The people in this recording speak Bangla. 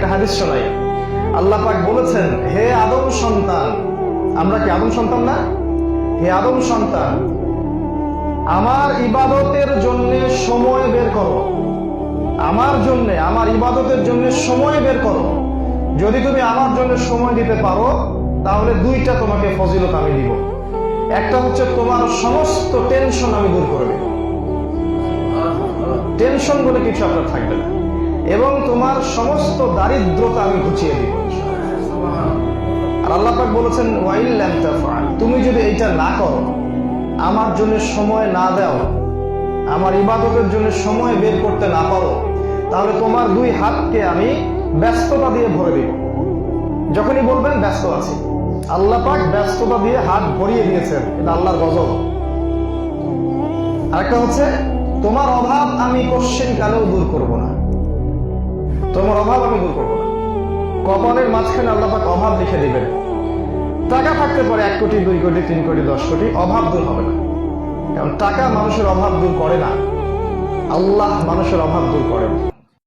একটা হাদিস শোনাই। আল্লাহ পাক বলেছেন, হে আদম সন্তান, আমরা কি আদম সন্তান না? হে আদম সন্তান, আমার ইবাদতের জন্য সময় বের করো। আমার জন্য, আমার ইবাদতের জন্য সময় বের করো। যদি তুমি আমার জন্য সময় দিতে পারো, তাহলে দুইটা তোমাকে ফজিলত আমি দিব। একটা হচ্ছে তোমার সমস্ত টেনশন আমি দূর করে দেব। টেনশন বলে কিছু আপনার থাকবে না। এবং তোমার সমস্ত দারিদ্রতা আমি ঘুচিয়ে দিব। আর আল্লাহ পাক বলেছেন, ওয়াইল তুমি যদি এইটা না করো, আমার জন্য সময় না দাও, আমার ইবাদতের জন্য সময় বের করতে না পারো, তাহলে তোমার দুই হাতকে আমি ব্যস্ততা দিয়ে ভরে দিব। যখনই বলবেন, ব্যস্ত আছি। আল্লাহ পাক ব্যস্ততা দিয়ে হাত ভরিয়ে দিয়েছেন। এটা আল্লাহর গজব। আরেকটা হচ্ছে, তোমার অভাব আমি কোশ্চেন কালেও দূর করব না। তোমার অভাব আমি দূর করব না। কপালের মাঝখানে আল্লাহ পাক অভাব লিখে দিবেন। টাকা থাকতে পারে এক কোটি, দুই কোটি, তিন কোটি, দশ কোটি, অভাব দূর হবে না। কারণ টাকা মানুষের অভাব দূর করে না। আল্লাহ মানুষের অভাব দূর করেন।